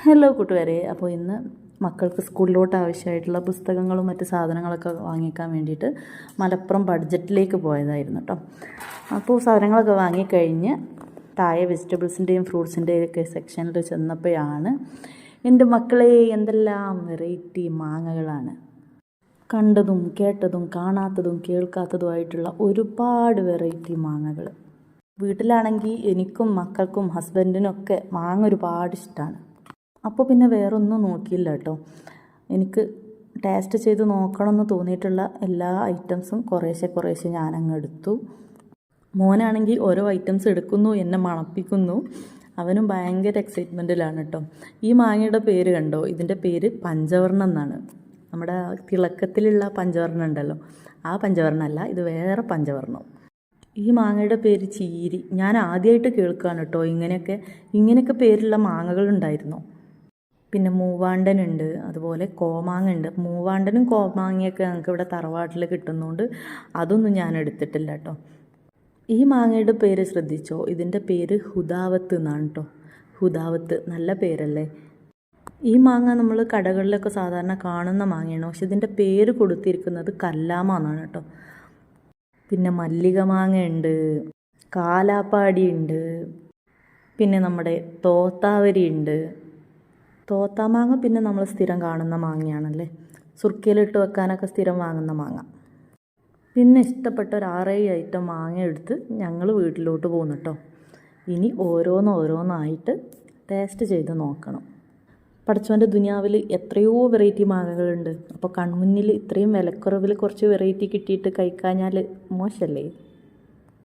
Hello കൂട്ടുകാരെ. അപ്പോൾ ഇന്ന് മക്കൾക്ക് സ്കൂളിലോട്ട് ആവശ്യമായിട്ടുള്ള പുസ്തകങ്ങളും മറ്റ് സാധനങ്ങളൊക്കെ വാങ്ങിക്കാൻ വേണ്ടിയിട്ട് മലപ്പുറം ബഡ്ജറ്റിലേക്ക് പോയതായിരുന്നു കേട്ടോ അപ്പോൾ സാധനങ്ങളൊക്കെ വാങ്ങിക്കഴിഞ്ഞ് താഴെ വെജിറ്റബിൾസിന്റെയും ഫ്രൂട്ട്സിന്റെയും ഒക്കെ സെക്ഷനിൽ ചെന്നപ്പോഴാണ് എന്റെ മക്കളെ എന്തെല്ലാം വെറൈറ്റി മാങ്ങകളാണ് കണ്ടതും കേട്ടതും കാണാത്തതും കേൾക്കാത്തതുമായിട്ടുള്ള ഒരുപാട് വെറൈറ്റി മാങ്ങകൾ. വീട്ടിലാണെങ്കിൽ എനിക്കും മക്കൾക്കും ഹസ്ബൻഡിനൊക്കെ മാങ്ങ ഒരുപാട് ഇഷ്ടമാണ് അപ്പോൾ പിന്നെ വേറൊന്നും നോക്കിയില്ല കേട്ടോ. എനിക്ക് ടേസ്റ്റ് ചെയ്ത് നോക്കണമെന്ന് തോന്നിയിട്ടുള്ള എല്ലാ ഐറ്റംസും കുറേശ്ശെ കുറേശ്ശെ ഞാനങ്ങ് എടുത്തു. മോനാണെങ്കിൽ ഓരോ ഐറ്റംസ് എടുക്കുന്നു എന്നെ മണപ്പിക്കുന്നു. അവനും ഭയങ്കര എക്സൈറ്റ്മെന്റിലാണ് കേട്ടോ. ഈ മാങ്ങയുടെ പേര് കണ്ടോ? ഇതിന്റെ പേര് പഞ്ചവർണം എന്നാണ്. നമ്മുടെ തിളക്കത്തിലുള്ള പഞ്ചവർണം ഉണ്ടല്ലോ. ആ പഞ്ചവർണമല്ല ഇത് വേറെ പഞ്ചവർണം. ഈ മാങ്ങയുടെ പേര് ചീരി. ഞാൻ ആദ്യമായിട്ട് കേൾക്കുകയാണ് കേട്ടോ ഇങ്ങനെയൊക്കെ ഇങ്ങനെയൊക്കെ പേരുള്ള മാങ്ങകളുണ്ടായിരുന്നു പിന്നെ മൂവാണ്ടനുണ്ട് അതുപോലെ കോമാങ്ങ ഉണ്ട് മൂവാണ്ടനും കോമാങ്ങയൊക്കെ ഞങ്ങൾക്ക് ഇവിടെ തറവാട്ടിൽ കിട്ടുന്നതുകൊണ്ട് അതൊന്നും ഞാൻ എടുത്തിട്ടില്ല കേട്ടോ ഈ മാങ്ങയുടെ പേര് ശ്രദ്ധിച്ചോ? ഇതിന്റെ പേര് ഹുദാവത്ത് എന്നാണ് കേട്ടോ ഹുദാവത്ത് നല്ല പേരല്ലേ? ഈ മാങ്ങ നമ്മൾ കടകളിലൊക്കെ സാധാരണ കാണുന്ന മാങ്ങയാണ്. പക്ഷെ ഇതിന്റെ പേര് കൊടുത്തിരിക്കുന്നത് കല്ലാമ എന്നാണ് കേട്ടോ പിന്നെ മല്ലിക മാങ്ങ ഉണ്ട് കാലാപ്പാടി ഉണ്ട് പിന്നെ നമ്മുടെ തോത്താവരി ഉണ്ട് തോത്താമാങ്ങ പിന്നെ നമ്മൾ സ്ഥിരം കാണുന്ന മാങ്ങയാണല്ലേ? സുർക്കയിലിട്ട് വെക്കാനൊക്കെ സ്ഥിരം വാങ്ങുന്ന മാങ്ങ. പിന്നെ ഇഷ്ടപ്പെട്ട ഒരു ആറേഴ് ഐറ്റം മാങ്ങ എടുത്ത് ഞങ്ങൾ വീട്ടിലോട്ട് പോകുന്നു കേട്ടോ ഇനി ഓരോന്ന് ഓരോന്നായിട്ട് ടേസ്റ്റ് ചെയ്ത് നോക്കണം. പഠിച്ചവന്റെ ദുനിയാവിൽ എത്രയോ വെറൈറ്റി മാങ്ങകളുണ്ട്. അപ്പോൾ കൺമുന്നിൽ ഇത്രയും വിലക്കുറവിൽ കുറച്ച് വെറൈറ്റി കിട്ടിയിട്ട് കഴിക്കാഞ്ഞാൽ മോശമല്ലേ?